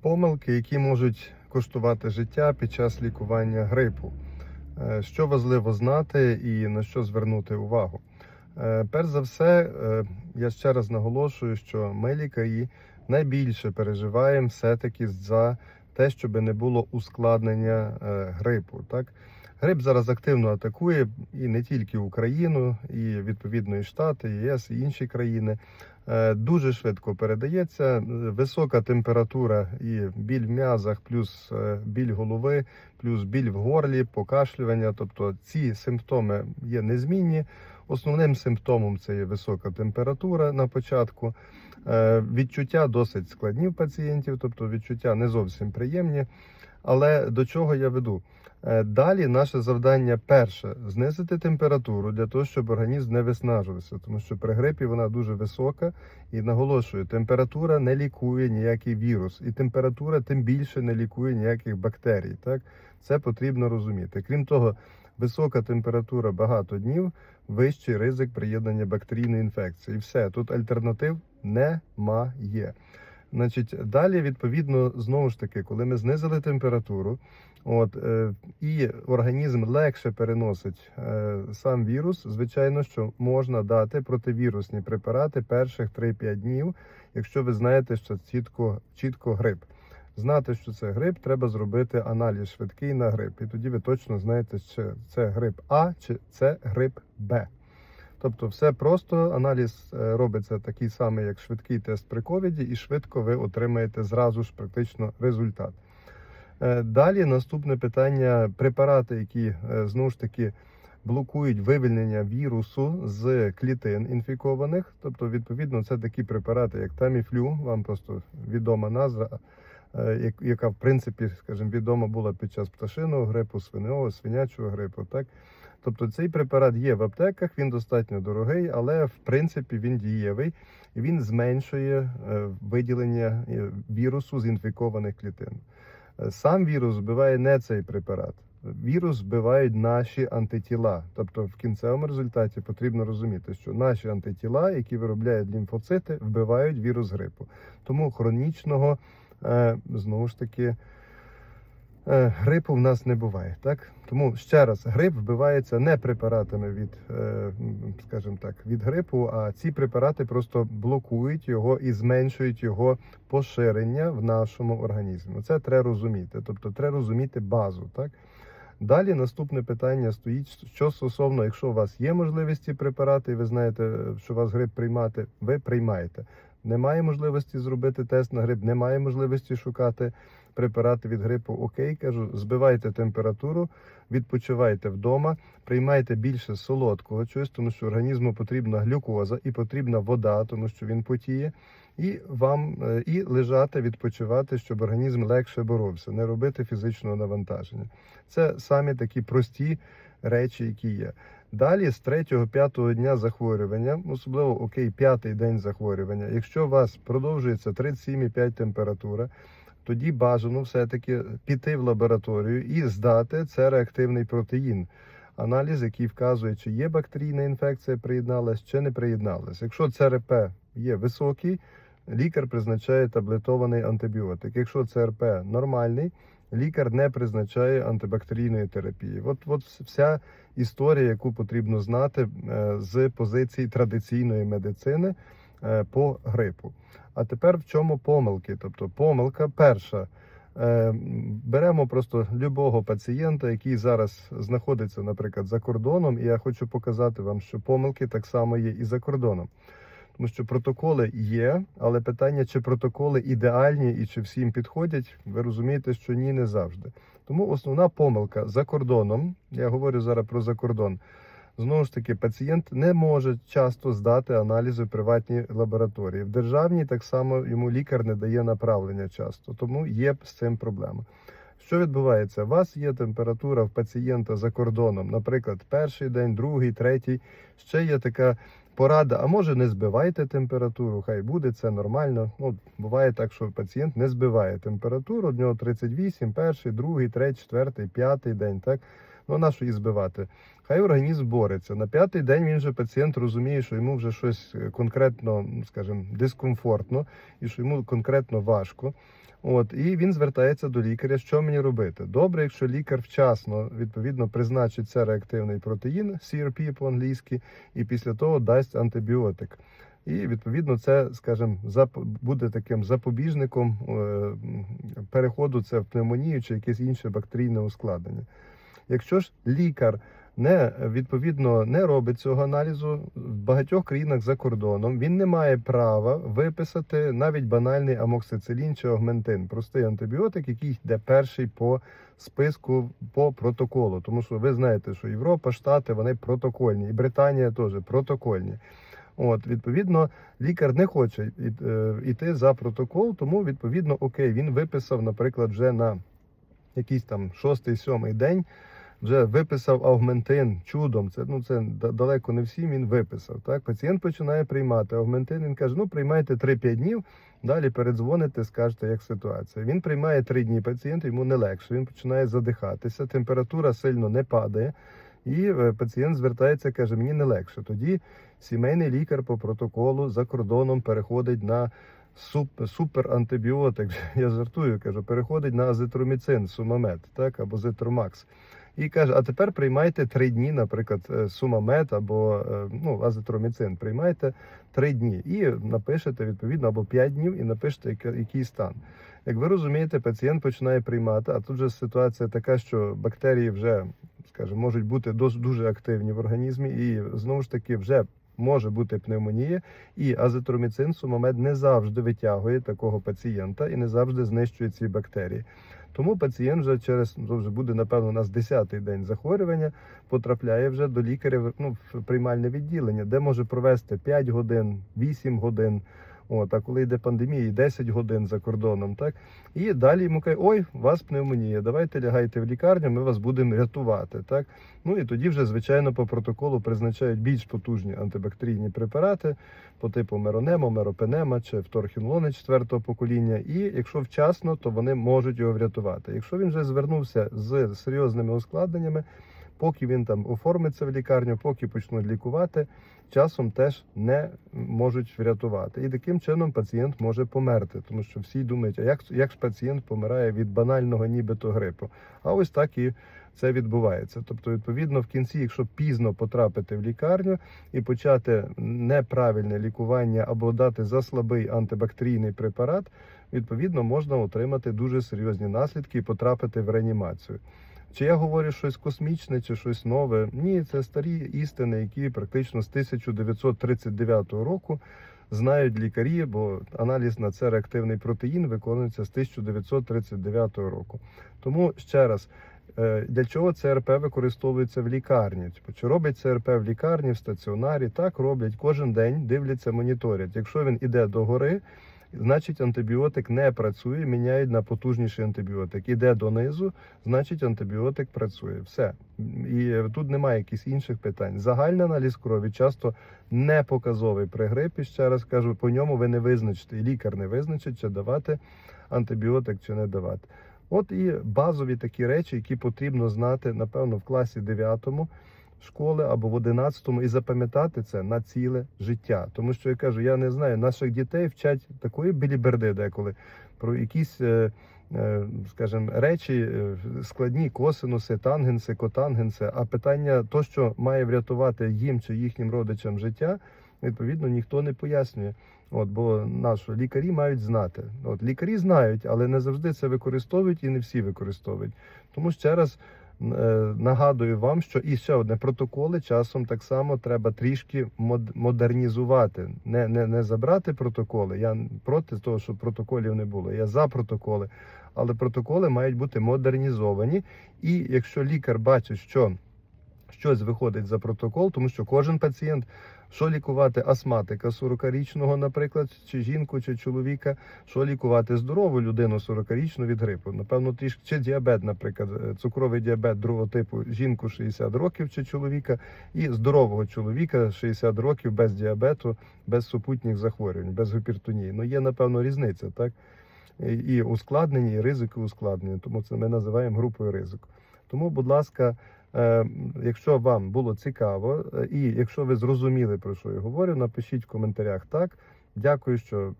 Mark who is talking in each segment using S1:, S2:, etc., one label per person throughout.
S1: помилки, які можуть коштувати життя під час лікування грипу. Е, Що важливо знати і на що звернути увагу? Е, Перш за все, е, я ще раз наголошую, що ми лікарі найбільше переживаємо все-таки за те, щоб не було ускладнення грипу. Так? Грип зараз активно атакує і не тільки Україну, і відповідно і Штати, і ЄС, і інші країни. Е, Дуже швидко передається. Висока температура і біль в м'язах, плюс е, біль голови, плюс біль в горлі, покашлювання. Тобто ці симптоми є незмінні. Основним симптомом це є висока температура на початку. Е, Відчуття досить складні в пацієнтів, тобто відчуття не зовсім приємні. Але до чого я веду? Е, Далі наше завдання перше знизити температуру для того, щоб організм не виснажувався, тому що при грипі вона дуже висока. І наголошую, температура не лікує ніякий вірус, і температура тим більше не лікує ніяких бактерій. Так це потрібно розуміти. Крім того, висока температура багато днів, вищий ризик приєднання бактерійної інфекції. І все тут альтернатив немає. Значить, далі, відповідно, знову ж таки, коли ми знизили температуру, от е, і організм легше переносить е, сам вірус, звичайно, що можна дати противірусні препарати перших 3-5 днів, якщо ви знаєте, що чітко, чітко грип. Знати, що це грип, треба зробити аналіз швидкий на грип. І тоді ви точно знаєте, чи це грип А чи це грип Б. Тобто, все просто аналіз е, робиться такий самий, як швидкий тест при ковіді, і швидко ви отримаєте зразу ж практично результат. Е, Далі наступне питання: препарати, які е, знову ж таки блокують вивільнення вірусу з клітин інфікованих. Тобто, відповідно, це такі препарати, як Таміфлю, вам просто відома назва, яка в принципі, скажімо, відома була під час пташиного грипу, свиного, свинячого грипу. Так? Тобто цей препарат є в аптеках, він достатньо дорогий, але в принципі він дієвий і він зменшує е, виділення е, вірусу з інфікованих клітин. Е, Сам вірус вбиває не цей препарат. Вірус вбивають наші антитіла. Тобто, в кінцевому результаті потрібно розуміти, що наші антитіла, які виробляють лімфоцити, вбивають вірус грипу. Тому хронічного знову ж таки. Е, Грипу в нас не буває, так тому ще раз, грип вбивається не препаратами від, е, скажімо так, від грипу, а ці препарати просто блокують його і зменшують його поширення в нашому організмі. Це треба розуміти. Тобто, треба розуміти базу. Так далі наступне питання стоїть: що стосовно, якщо у вас є можливість ці препарати, і ви знаєте, що у вас грип приймати, ви приймаєте. Немає можливості зробити тест на грип, немає можливості шукати препарати від грипу. Окей, кажу, збивайте температуру, відпочивайте вдома, приймайте більше солодкого чогось, тому що організму потрібна глюкоза і потрібна вода, тому що він потіє. І вам е, і лежати, відпочивати, щоб організм легше боровся, не робити фізичного навантаження. Це самі такі прості речі, які є. Далі з 3-5 дня захворювання, особливо окей, п'ятий день захворювання. Якщо у вас продовжується 37,5 температура, тоді бажано все-таки піти в лабораторію і здати це реактивний протеїн. Аналіз, який вказує, чи є бактерійна інфекція, приєдналась, чи не приєдналась. Якщо ЦРП є високий, лікар призначає таблетований антибіотик. Якщо ЦРП нормальний, лікар не призначає антибактерійної терапії. От, от вся історія, яку потрібно знати е, з позиції традиційної медицини е, по грипу. А тепер в чому помилки? Тобто, помилка перша. Е, Беремо просто любого пацієнта, який зараз знаходиться, наприклад, за кордоном, і я хочу показати вам, що помилки так само є і за кордоном. Тому що протоколи є, але питання, чи протоколи ідеальні і чи всім підходять, ви розумієте, що ні, не завжди. Тому основна помилка за кордоном, я говорю зараз про закордон. Знову ж таки, пацієнт не може часто здати аналізи в приватній лабораторії. В державній так само йому лікар не дає направлення часто, тому є з цим проблема. Що відбувається? У вас є температура в пацієнта за кордоном, наприклад, перший день, другий, третій. Ще є така порада, а може не збивайте температуру, хай буде це нормально. Ну, буває так, що пацієнт не збиває температуру, у нього 38, перший, другий, третій, четвертий, п'ятий день. Так? Ну на що її збивати? Хай організм бореться. На п'ятий день він же пацієнт розуміє, що йому вже щось е, конкретно, ну, скажімо, дискомфортно і що йому конкретно важко. От і він звертається до лікаря. Що мені робити? Добре, якщо лікар вчасно відповідно призначить це реактивний протеїн, CRP по-англійськи, і після того дасть антибіотик. І відповідно це, скажімо, буде таким запобіжником е, переходу це в пневмонію чи якесь інше бактерійне ускладнення. Якщо ж лікар не відповідно не робить цього аналізу в багатьох країнах за кордоном, він не має права виписати навіть банальний амоксицилін чи огментин, простий антибіотик, який йде перший по списку по протоколу. Тому що ви знаєте, що Європа, Штати вони протокольні, і Британія теж протокольні. От, відповідно, лікар не хоче е, йти за протокол, тому відповідно, окей, він виписав, наприклад, вже на якийсь там шостий, сьомий день. Вже виписав аугментин чудом. Це ну це далеко не всім він виписав. Так, пацієнт починає приймати аугментин. Він каже: ну приймайте 3-5 днів. Далі передзвоните, скажете, як ситуація. Він приймає 3 дні. Пацієнт йому не легше. Він починає задихатися. Температура сильно не падає. І е, пацієнт звертається, каже: мені не легше. Тоді сімейний лікар по протоколу за кордоном переходить на суп, суперантибіотик. Я жартую, кажу, переходить на азитроміцин, сумамет, так, або зитромакс. І каже, а тепер приймайте три дні, наприклад, е, сумамет або е, ну, азитроміцин. Приймайте три дні і напишете відповідно або п'ять днів, і напишете, який стан. Як ви розумієте, пацієнт починає приймати, а тут же ситуація така, що бактерії вже, скажімо, можуть бути дуже активні в організмі, і знову ж таки вже може бути пневмонія, і азитроміцин сумамед не завжди витягує такого пацієнта і не завжди знищує ці бактерії. Тому пацієнт вже через ну, вже буде напевно у нас 10-й день захворювання, потрапляє вже до лікаря ну, в приймальне відділення, де може провести 5 годин, 8 годин. От, а коли йде пандемія, і 10 годин за кордоном, так і далі йому кажуть, ой, вас пневмонія, давайте лягайте в лікарню, ми вас будемо рятувати. Так ну і тоді вже звичайно по протоколу призначають більш потужні антибактерійні препарати по типу меронема, меропенема чи вторхінлони четвертого покоління. І якщо вчасно, то вони можуть його врятувати. Якщо він вже звернувся з серйозними ускладненнями, поки він там оформиться в лікарню, поки почнуть лікувати, часом теж не можуть врятувати. І таким чином пацієнт може померти, тому що всі думають, а як, як ж пацієнт помирає від банального нібито грипу? А ось так і це відбувається. Тобто, відповідно, в кінці, якщо пізно потрапити в лікарню і почати неправильне лікування або дати заслабий антибактерійний препарат, відповідно можна отримати дуже серйозні наслідки і потрапити в реанімацію. Чи я говорю щось космічне чи щось нове? Ні, це старі істини, які практично з 1939 року знають лікарі, бо аналіз на це реактивний протеїн виконується з 1939 року. Тому ще раз. е, Для чого ЦРП використовується в лікарні? Типу, Чи робить ЦРП в лікарні, в стаціонарі? Так роблять кожен день, дивляться, моніторять. Якщо він іде до гори, значить антибіотик не працює, міняють на потужніший антибіотик. Іде донизу, значить антибіотик працює. Все. І тут немає якихось інших питань. Загальний аналіз крові часто не показовий при грипі. Ще раз кажу, по ньому ви не визначите, і лікар не визначить, чи давати антибіотик, чи не давати. От і базові такі речі, які потрібно знати, напевно, в класі 9 школи або в 11 і запам'ятати це на ціле життя. Тому що я кажу, я не знаю, наших дітей вчать такої біліберди деколи про якісь. е, е, Скажімо, речі е, складні косинуси, тангенси, котангенси. А питання, то, що має врятувати їм чи їхнім родичам життя, відповідно ніхто не пояснює. От, бо наші лікарі мають знати. От лікарі знають, але не завжди це використовують і не всі використовують. Тому ще раз нагадую вам, що і ще одне протоколи часом так само треба трішки мод- модернізувати, не, не, не забрати протоколи. Я проти того, щоб протоколів не було. Я за протоколи, але протоколи мають бути модернізовані. І якщо лікар бачить, що щось виходить за протокол, тому що кожен пацієнт, що лікувати астматика 40-річного, наприклад, чи жінку, чи чоловіка, що лікувати здорову людину 40-річну від грипу. Напевно, трішки чи діабет, наприклад, е, цукровий діабет другого типу, жінку 60 років чи чоловіка, і здорового чоловіка 60 років без діабету, без супутніх захворювань, без гіпертонії. Ну є напевно різниця, так? І- ускладнення, і ризики ускладнення. Тому це ми називаємо групою ризику. Тому, будь ласка, Якщо вам було цікаво, е, і якщо ви зрозуміли про що я говорю, напишіть в коментарях так. Дякую, що е,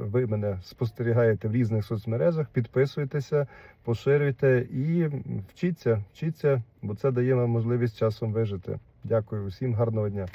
S1: ви мене спостерігаєте в різних соцмережах. Підписуйтеся, поширюйте і вчіться, вчіться, бо це дає вам можливість часом вижити. Дякую усім, гарного дня.